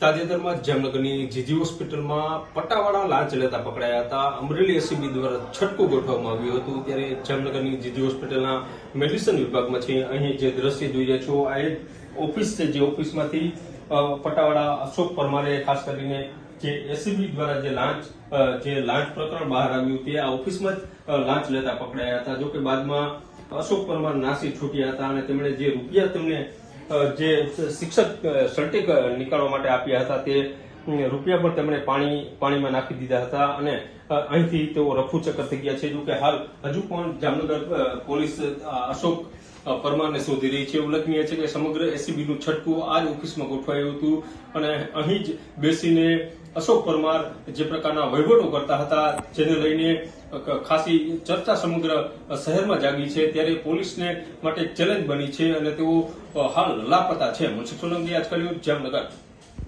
તાજેતરમાં જામનગરની જીજી હોસ્પિટલમાં પટ્ટાવાળા લાંચ લેતા પકડાયા હતા. અમરેલી એસીબી દ્વારા છટકું ગોઠવવામાં આવ્યું હતું. ત્યારે જામનગરની જીજી હોસ્પિટલના મેડિસિન વિભાગમાં છે. અહીં જે દ્રશ્ય જોઈ રહ્યા છો, આ એક ઓફિસ છે. જે ઓફિસમાંથી પટાવાળા અશોક પરમારે ખાસ કરીને જે એસીબી દ્વારા જે લાંચ જે લાંચ પ્રકરણ બહાર આવ્યું તે આ ઓફિસમાં જ લાંચ લેતા પકડાયા હતા. જોકે બાદમાં અશોક પરમાર નાસી છૂટ્યા હતા અને તેમણે જે રૂપિયા તેમને જે શિક્ષક સર્ટિક નીકાળવા માટે આપ્યા હતા તે રૂપિયા પણ તેમણે પાણી, પાણીમાં નાખી દીધા હતા અને અહીંથી તેઓ રફુચક્કર થઈ ગયા છે. જો કે હાલ હજુ પણ જામનગર પોલીસ અશોક પરમારને શોધી રહી છે. ઉલ્લેખનીય છે કે સમગ્ર એસીબી નું છટકું આ જ ઓફિસમાં ગોઠવાયું હતું અને અહીં જ બેસીને અશોક પરમાર જે પ્રકારના વહીવટો કરતા હતા, જેને લઈને ખાસી ચર્ચા સમગ્ર શહેરમાં જાગી છે. ત્યારે પોલીસને માટે ચેલેન્જ બની છે અને તેઓ હાલ લાપતા છે. મનસુખ સોલંકી, આજકાલ જામનગર.